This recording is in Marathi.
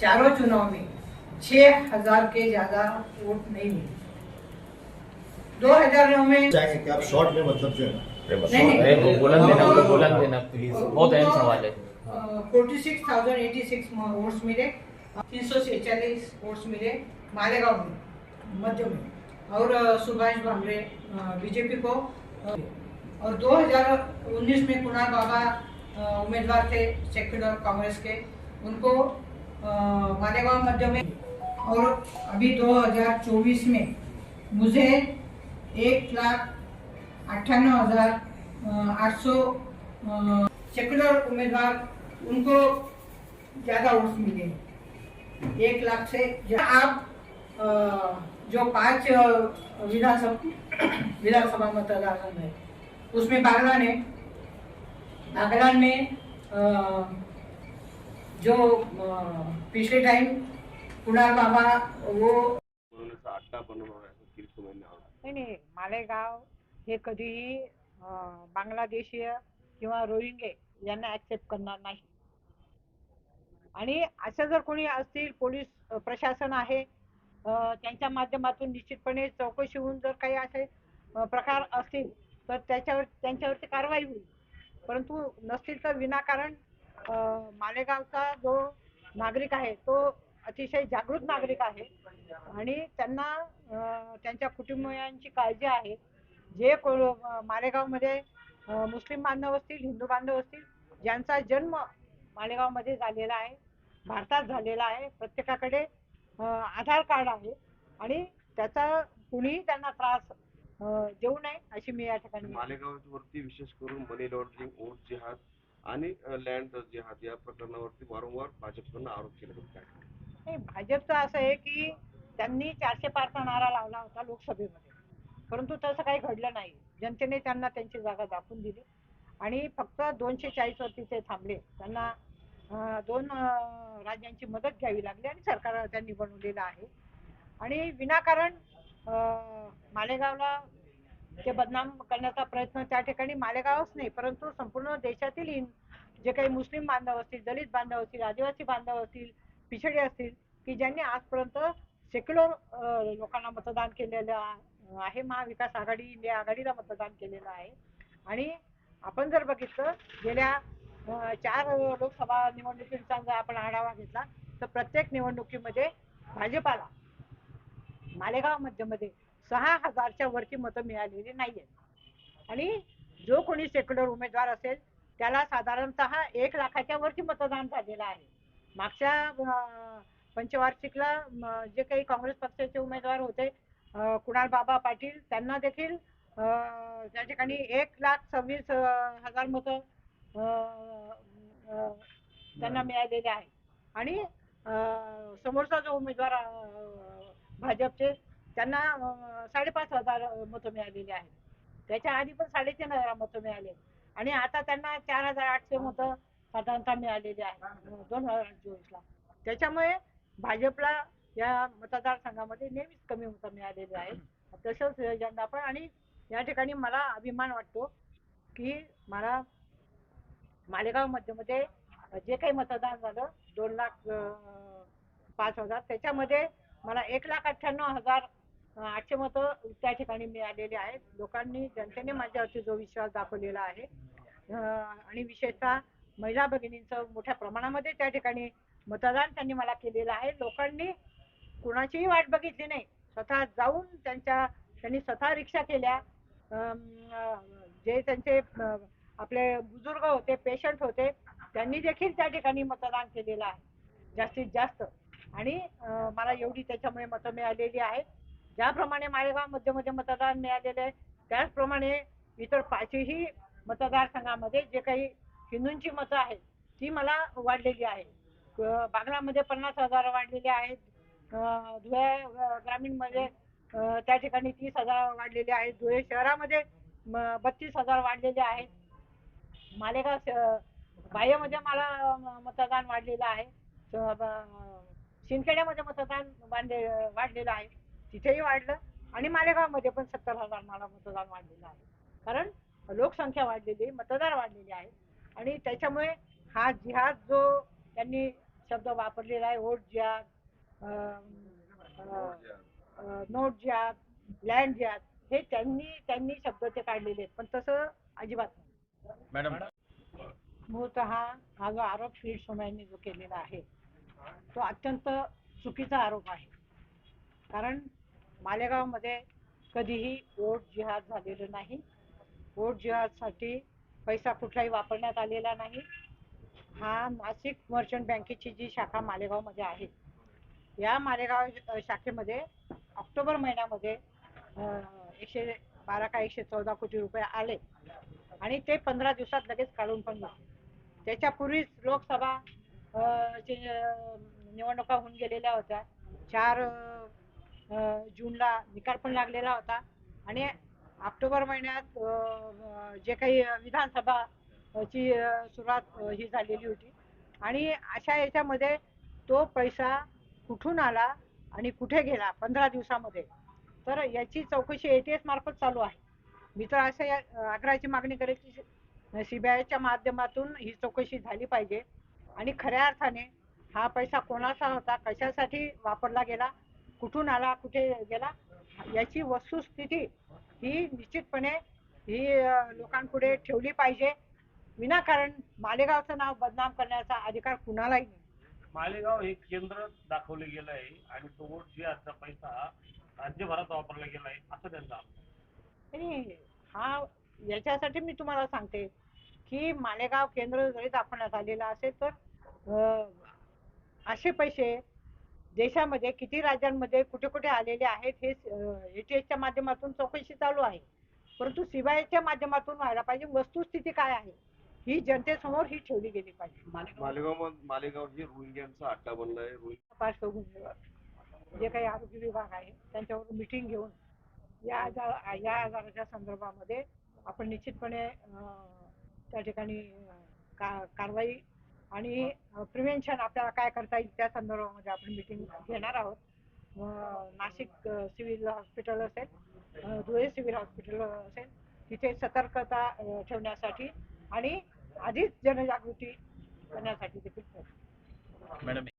चारों चुनाव में छह हज़ार के ज़्यादा वोट नहीं मिले। दो हज़ार नौ में चाहेंगे कि आप शॉर्ट में मतलब जो है है। Forty six thousand eighty six votes मिले। तीन सौ सैंतालीस वोट्स मिले मालेगांव में मध्य में। और सुभाष भामरे बीजेपी को। और 2019 में कुणाल बाबा उम्मीदवार थे सेक्युलर कांग्रेस के। उनको मालेगांव मध्य में और अभी 2024 में मुझे एक लाख अट्ठानवे हज़ार आठ सौ सेकुलर उम्मीदवार उनको ज़्यादा वोट मिले। एक लाख से आप जो पाँच विधानसभा विधानसभा मतदान है उसमें बागला ने बागला में अ, जो पिछले टाइम कुणाल बाबा वो नाही नाही मालेगाव हे कधीही बांगलादेशीय किंवा रोहिंगे यांना ऍक्सेप्ट करणार नाही. आणि असं जर कोणी असतील पोलीस प्रशासन आहे त्यांच्या माध्यमातून निश्चितपणे चौकशी होऊन जर काही असे प्रकार असतील तर त्याच्यावर त्यांच्यावरती कारवाई होईल. परंतु नसतील तर विनाकारण मालेगावचा जो नागरिक आहे तो अतिशय जागृत नागरिक आहे. आणि त्यांना त्यांच्या कुटुंबियांची काळजी आहे. जे को मालेगावमध्ये मुस्लिम बांधव असतील हिंदू बांधव असतील ज्यांचा जन्म मालेगावमध्ये झालेला आहे भारतात झालेला आहे प्रत्येकाकडे आधार कार्ड आहे. आणि त्याचा कुणीही त्यांना त्रास देऊ नये अशी मी या ठिकाणी मालेगाववरती विशेष करून मनी लॉन्ड्रिंग ओट जिहाद आणि लँड जिहाद या प्रकरणावरती वारंवार भाजपकडून आरोप केले जात नाही भाजपचं असं आहे की त्यांनी चारशे पारचा नारा लावला होता लोकसभेमध्ये. परंतु तसं काही घडलं नाही. जनतेने त्यांना त्यांची जागा दाखवून दिली. आणि फक्त दोनशे चाळीसवरती ते थांबले. त्यांना दोन राज्यांची मदत घ्यावी लागली आणि सरकार त्यांनी बनवलेलं आहे. आणि विनाकारण मालेगावला ते बदनाम करण्याचा प्रयत्न त्या ठिकाणी मालेगावच नाही परंतु संपूर्ण देशातील जे काही मुस्लिम बांधव असतील दलित बांधव असतील आदिवासी बांधव असतील पिछडे असतील की ज्यांनी आजपर्यंत सेक्युलर लोकांना मतदान केलेलं आहे महाविकास आघाडी इंडिया आघाडीला मतदान केलेलं आहे. आणि आपण जर बघितलं गेल्या चार लोकसभा निवडणुकींचा जर आपण आढावा घेतला तर प्रत्येक निवडणुकीमध्ये भाजपाला मालेगाव मध्यमध्ये सहा हजारच्या वरती मतं मिळालेली नाही आहेत आणि जो कोणी सेक्युलर उमेदवार असेल त्याला साधारणतः एक लाखाच्या वरती मतदान झालेलं आहे. मागच्या पंचवार्षिकला जे काही काँग्रेस पक्षाचे उमेदवार होते कुणाल बाबा पाटील त्यांना देखील अं, त्या ठिकाणी एक लाख सव्वीस हजार मतं त्यांना मिळालेले आहे. आणि समोरचा जो उमेदवार भाजपचे त्यांना साडेपाच हजार मतं मिळालेली आहेत. त्याच्या आधी पण साडेतीन हजार मतं मिळाले आणि आता त्यांना चार हजार आठशे मतं साधारणतः मिळालेली आहेत दोन हजार चोवीसला. त्याच्यामुळे भाजपला या मतदारसंघामध्ये नेहमीच कमी मतं मिळालेली आहेत. तसंच यंदा पण आणि या ठिकाणी मला अभिमान वाटतो की मला मालेगाव मध्यमध्ये जे काही मतदान झालं दोन लाख पाच हजार त्याच्यामध्ये मला एक लाख अठ्ठ्याण्णव हजार आजचे मतं त्या ठिकाणी मिळालेले आहेत. लोकांनी जनतेने माझ्यावरती जो विश्वास दाखवलेला आहे आणि विशेषतः महिला भगिनींचं मोठ्या प्रमाणामध्ये त्या ठिकाणी मतदान त्यांनी मला केलेलं आहे. लोकांनी कुणाचीही वाट बघितली नाही. स्वतः जाऊन त्यांच्या त्यांनी स्वतः रिक्षा केल्या. जे त्यांचे आपले बुजुर्ग होते पेशंट होते त्यांनी देखील त्या ठिकाणी मतदान केलेलं आहे. जास्तीत जास्त. आणि मला एवढी त्याच्यामुळे मतं मिळालेली आहेत. ज्याप्रमाणे मालेगावमध्ये मतदान मिळालेले आहे त्याचप्रमाणे इतर पाचही मतदारसंघामध्ये जे काही हिंदूंची मतं आहेत ती मला वाढलेली आहे बागलामध्ये पन्नास हजार वाढलेले आहेत. धुळे ग्रामीणमध्ये त्या ठिकाणी तीस हजार वाढलेले आहेत. धुळे शहरामध्ये म- बत्तीस हजार वाढलेले आहेत. मालेगाव श- बाह्यमध्ये मला मतदान वाढलेलं आहे. शिंदखेड्यामध्ये मतदान वाढले वाढलेलं आहे. तिथेही वाढलं आणि मालेगावमध्ये पण सत्तर हजार मला मतदान वाढलेलं आहे. कारण लोकसंख्या वाढलेली मतदार वाढलेले आहे. आणि त्याच्यामुळे हा जिहाद जो त्यांनी शब्द वापरलेला आहे ओट जिहाद नोट जिहाद लँड जिहाद हे त्यांनी त्यांनी शब्द ते काढलेले आहेत. पण तसं अजिबात नाही. मॅडम. मूळतः हा जो आरोप श्री सोमय्यांनी जो केलेला आहे तो अत्यंत चुकीचा आरोप आहे. कारण मालेगावमध्ये कधीही वोट जिहाद झालेलं नाही. वोट जिहादसाठी पैसा कुठलाही वापरण्यात आलेला नाही. हा नाशिक मर्चंट बँकेची जी शाखा मालेगावमध्ये आहे. या मालेगाव शाखेमध्ये ऑक्टोबर महिन्यामध्ये एकशे बारा का एकशे चौदा कोटी रुपये आले. आणि ते पंधरा दिवसात लगेच काढून पण घेतले. त्याच्यापूर्वीच लोकसभा निवडणुका होऊन गेलेल्या होत्या. चार जूनला निकाल पण लागलेला होता. आणि ऑक्टोबर महिन्यात जे काही विधानसभा ची सुरुवात ही झालेली होती. आणि अशा याच्यामध्ये तो पैसा कुठून आला आणि कुठे गेला पंधरा दिवसामध्ये? तर याची चौकशी ए टी एस मार्फत चालू आहे. मी तर असं या- आग्रहाची मागणी करेल की आयच्या माध्यमातून ही चौकशी झाली पाहिजे. आणि खऱ्या अर्थाने हा पैसा कोणाचा होता कशासाठी वापरला गेला कुठून आला कुठे गेला याची वस्तुस्थिती ही निश्चितपणे ही लोकांपुढे ठेवली पाहिजे. विनाकारण मालेगावचं नाव बदनाम करण्याचा अधिकार कुणालाही नाही. मालेगाव हे केंद्र दाखवले गेलं आहे आणि तो वोट जे आजचा पैसा राज्यभरात वापरला गेला आहे असं त्यांचा हा याच्यासाठी मी तुम्हाला सांगते की मालेगाव केंद्र जरी दाखवण्यात आलेलं असेल तर असे पैसे देशामध्ये किती राज्यांमध्ये कुठे कुठे आलेले आहेत हे एटीएसच्या माध्यमातून चौकशी चालू आहे. परंतु सीबीआयच्या माध्यमातून व्हायला पाहिजे वस्तुस्थिती काय आहे? ही जनतेसमोर ही ठेवली गेली पाहिजे. मालेगाव मालेगाव हे रोहिंग्यांचा अड्डा बनलाय रोहिंग पार्श्वभूमीवर जे काही आरोग्य विभाग आहे त्यांच्यावर मिटिंग घेऊन या आजार या आजाराच्या संदर्भामध्ये आपण निश्चितपणे त्या ठिकाणी का कारवाई आणि प्रिव्हेन्शन आपल्याला काय करता येईल त्या संदर्भामध्ये आपण मिटिंग घेणार आहोत. नाशिक सिव्हिल हॉस्पिटल असेल धुळे सिव्हिल हॉस्पिटल असेल तिथे सतर्कता ठेवण्यासाठी आणि आधीच जनजागृती करण्यासाठी देखील मॅडम